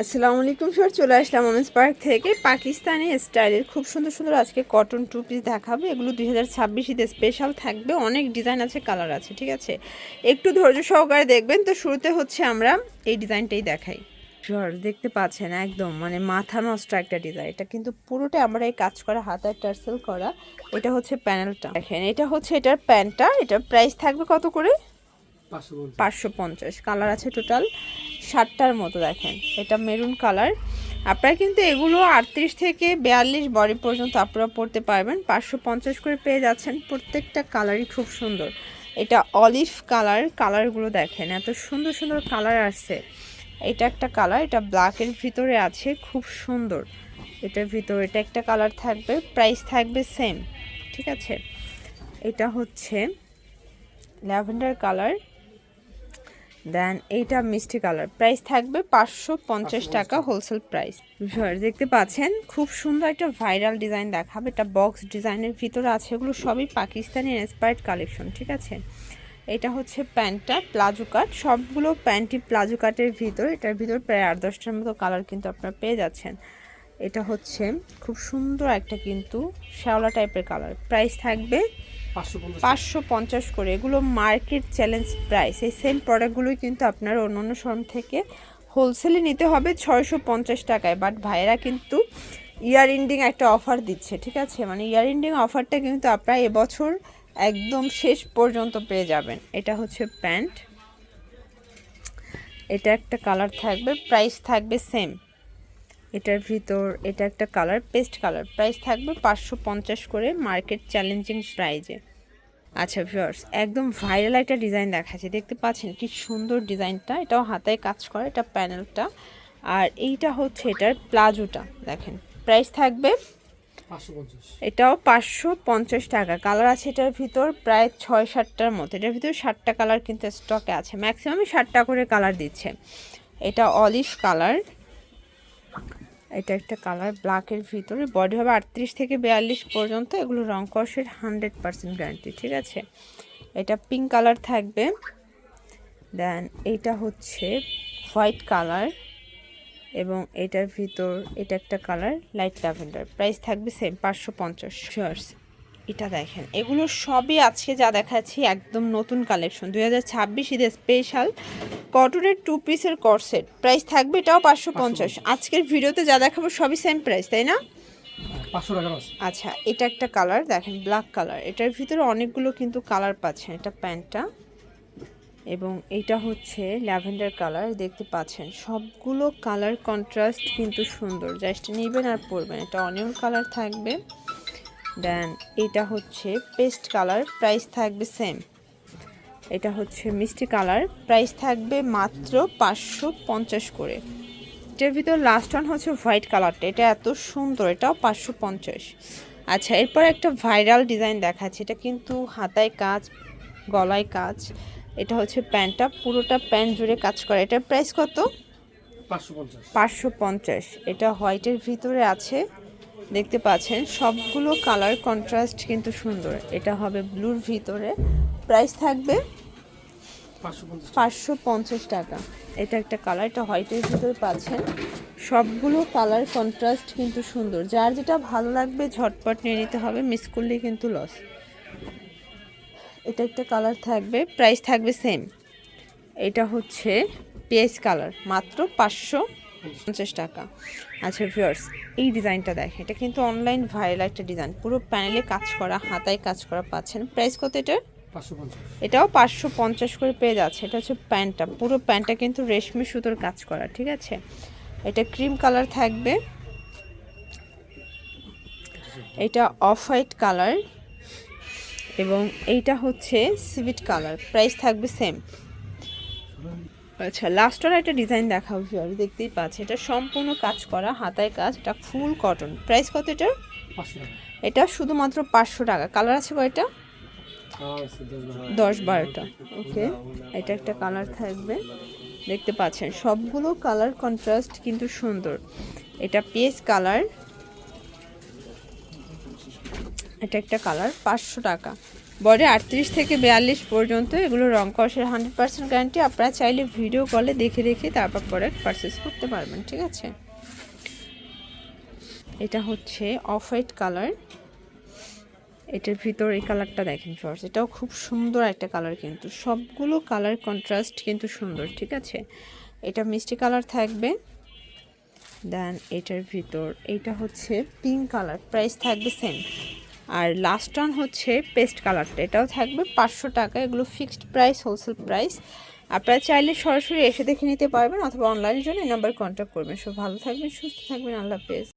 আসসালামু আলাইকুম স্যার চলে আসলাম ওমেন্স পার্ক থেকে। পাকিস্তানি স্টাইলের খুব সুন্দর সুন্দর আজকে কটন টু পিস দেখাবে। এগুলো দুই হাজার ছাব্বিশে স্পেশাল থাকবে। অনেক ডিজাইন আছে কালার আছে ঠিক আছে? একটু ধৈর্য সহকারে দেখবেন। তো শুরুতে হচ্ছে আমরা এই ডিজাইনটাই দেখাই। জর্জ দেখতে পাচ্ছেন একদম মানে মাথা নষ্ট একটা ডিজাইন এটা কিন্তু পুরোটা আমরা এই কাজ করা হাতার টার্সেল করা। এটা হচ্ছে প্যানেলটা দেখেন এটা হচ্ছে এটার প্যান্টটা। এটার প্রাইস থাকবে কত করে? পাঁচশো পঞ্চাশ। কালার আছে টোটাল ষাটটার মতো দেখেন। এটা মেরুন কালার। আপনারা কিন্তু এগুলো আটত্রিশ থেকে বিয়াল্লিশ বডি পর্যন্ত আপনারা পড়তে পারবেন। পাঁচশো পঞ্চাশ করে পেয়ে যাচ্ছেন। প্রত্যেকটা কালারই খুব সুন্দর। এটা অলিভ কালার। কালারগুলো দেখেন, এত সুন্দর সুন্দর কালার আসছে। এটা একটা কালার, এটা ব্ল্যাকের ভিতরে আছে, খুব সুন্দর। এটার ভিতরে, এটা একটা কালার থাকবে, প্রাইস থাকবে সেম, ঠিক আছে? এটা হচ্ছে ল্যাভেন্ডার কালার। দেন এইটা মিষ্টি কালার। প্রাইস থাকবে পাঁচশো পঞ্চাশ টাকা হোলসেল প্রাইস দেখতে পাচ্ছেন খুব সুন্দর একটা ভাইরাল ডিজাইন দেখাবে। এটা বক্স ডিজাইনের ভিতরে আছে এগুলো সবই পাকিস্তানি ইন্সপায়ার্ড কালেকশন ঠিক আছে? এটা হচ্ছে প্যান্টটা প্লাজো কাট। সবগুলো প্যান্টই প্লাজো কাটের ভিতর। এটার ভিতর প্রায় আট দশটার মতো কালার কিন্তু আপনারা পেয়ে যাচ্ছেন। এটা হচ্ছে খুব সুন্দর একটা কিন্তু শ্যাওলা টাইপের কালার প্রাইস থাকবে পাঁচশো পঞ্চাশ করে। এগুলো মার্কেট চ্যালেঞ্জ প্রাইস। এই সেম প্রোডাক্টগুলোই কিন্তু আপনার অন্য অন্য শোরুম থেকে হোলসেলে নিতে হবে ছয়শো পঞ্চাশ টাকায়। বাট ভাইরা কিন্তু ইয়ার এন্ডিং একটা অফার দিচ্ছে, ঠিক আছে? মানে ইয়ার এন্ডিং অফারটা কিন্তু আপনারা এবছর একদম শেষ পর্যন্ত পেয়ে যাবেন। এটা হচ্ছে প্যান্ট। এটা একটা কালার থাকবে প্রাইস থাকবে সেম এটার ভিতর এটা একটা কালার পেস্ট কালার প্রাইস থাকবে পাঁচশো পঞ্চাশ করে মার্কেট চ্যালেঞ্জিং প্রাইজে আচ্ছা ভিউয়ার্স একদম ভাইরাল একটা ডিজাইন দেখাচ্ছে। দেখতে পাচ্ছেন কি সুন্দর ডিজাইনটা এটাও হাতায় কাজ করে এটা প্যানেলটা আর এইটা হচ্ছে এটার প্লাজোটা দেখেন। প্রাইস থাকবে এটাও পাঁচশো পঞ্চাশ টাকা। কালার আছে এটার ভিতর প্রায় ছয় সাতটার মতো। এটার ভিতর ষাটটা কালার কিন্তু স্টকে আছে। ম্যাক্সিমামই ষাটটা করে কালার দিচ্ছে। এটা অলিভ কালার এটা একটা কালার ব্ল্যাকের ভিতরে। বডি হবে আটত্রিশ থেকে বিয়াল্লিশ পর্যন্ত। এগুলো রং কষের হান্ড্রেড পার্সেন্ট গ্যারান্টি ঠিক আছে? এটা পিঙ্ক কালার থাকবে। দেন এটা হচ্ছে হোয়াইট কালার এবং এটার ভিতর এটা একটা কালার লাইট ল্যাভেন্ডার প্রাইস থাকবে সেম পাঁচশো পঞ্চাশ। এটা দেখেন। এগুলো সবই আজকে যা দেখাচ্ছি একদম নতুন কালেকশন দুই হাজার ছাব্বিশ ঈদের স্পেশাল কটনের টু পিসের কর্সেট প্রাইস থাকবে এটাও পাঁচশো পঞ্চাশ। আজকের ভিডিওতে যা দেখাবো সবই সেম প্রাইস তাই না? পাঁচশো আচ্ছা এটা একটা কালার দেখেন ব্ল্যাক কালার এটার ভিতরে অনেকগুলো কিন্তু কালার পাচ্ছেন এটা প্যান্টটা এবং এটা হচ্ছে ল্যাভেন্ডার কালার দেখতে পাচ্ছেন। সবগুলো কালার কন্ট্রাস্ট কিন্তু সুন্দর। জাস্ট নেবেন আর পরবেন। এটা অনিয়ন কালার থাকবে। দেন এটা হচ্ছে পেস্ট কালার প্রাইস থাকবে সেম। এটা হচ্ছে মিষ্টি কালার প্রাইস থাকবে মাত্র পাঁচশো পঞ্চাশ করে। এটার ভিতর লাস্ট ওয়ান হচ্ছে হোয়াইট কালারটা এটা এত সুন্দর এটাও পাঁচশো পঞ্চাশ। আচ্ছা এরপর একটা ভাইরাল ডিজাইন দেখাচ্ছে এটা কিন্তু হাতায় কাজ গলায় কাজ। এটা হচ্ছে প্যান্টটা পুরোটা প্যান্ট জুড়ে কাজ করা। এটার প্রাইস কত? পাঁচশো পঞ্চাশ। পাঁচশো পঞ্চাশ। এটা হোয়াইটের ভিতরে আছে। দেখতে পাচ্ছেন সবগুলো কালার কন্ট্রাস্ট কিন্তু সুন্দর। এটা হবে ব্লুর ভিতরে। প্রাইস থাকবে পাঁচশো পঞ্চাশ টাকা। এটা একটা কালার এটা হোয়াইটের ভিতরে পাচ্ছেন। সবগুলো কালার কন্ট্রাস্ট কিন্তু সুন্দর। যার যেটা ভালো লাগবে ঝটপট নিয়ে নিতে হবে মিস করলে কিন্তু লস এটা একটা কালার থাকবে প্রাইস থাকবে সেম এটা হচ্ছে পেঁয়াজ কালার মাত্র পাঁচশো পঞ্চাশ টাকা। আচ্ছা ভিউয়ার্স এই ডিজাইনটা দেখেন এটা কিন্তু অনলাইন ভাইরাল একটা ডিজাইন। পুরো প্যানেলে কাজ করা হাতায় কাজ করা পাচ্ছেন। প্রাইস কত এটার? এটাও পাঁচশো পঞ্চাশ করে পেয়ে যাচ্ছে। এটা হচ্ছে প্যান্টটা। পুরো প্যান্টটা কিন্তু রেশমি সুতোর কাজ করা ঠিক আছে? এটা ক্রিম কালার থাকবে। এটা অফ হোয়াইট কালার এবং এইটা হচ্ছে সিভিট কালার প্রাইস থাকবে সেম আচ্ছা লাস্ট ওয়ান একটা ডিজাইন দেখা ভিউয়ার দেখতেই পাচ্ছে এটা সম্পূর্ণ কাজ করা হাতায় কাজ এটা ফুল কটন প্রাইস কত পাঁচশো এটা শুধুমাত্র পাঁচশো টাকা। কালার আছে কয়টা? দশ বারোটা। ওকে এটা একটা কালার থাকবে। দেখতে পাচ্ছেন সবগুলো কালার কন্ট্রাস্ট কিন্তু সুন্দর। এটা পেস কালার এটা একটা কালার পাঁচশো টাকা। বডি আটত্রিশ থেকে বিয়াল্লিশ পর্যন্ত, এগুলো রং কষের হান্ড্রেড পার্সেন্ট গ্যারান্টি আপনারা চাইলে ভিডিও কলে দেখে দেখে তারপর প্রোডাক্ট পারচেস করতে পারবেন, ঠিক আছে? এটা হচ্ছে অফ হোয়াইট কালার এটার ভিতর এই কালারটা দেখেন ফার্স্ট এটাও খুব সুন্দর একটা কালার কিন্তু। সবগুলো কালার কন্ট্রাস্ট কিন্তু সুন্দর, ঠিক আছে? এটা মিষ্টি কালার থাকবে। দেন এটার ভিতর এইটা হচ্ছে পিঙ্ক কালার প্রাইস থাকবে সেম আর লাস্ট ওয়ান হচ্ছে পেস্ট কালারটা এটাও থাকবে পাঁচশো টাকা, এগুলো ফিক্সড প্রাইস হোলসেল প্রাইস আপনারা চাইলে সরাসরি এসে দেখে নিতে পারবেন অথবা অনলাইনের জন্য এই নাম্বার কন্ট্যাক্ট করবেন। সব ভালো থাকবেন, সুস্থ থাকবেন, আল্লাহ হাফেজ।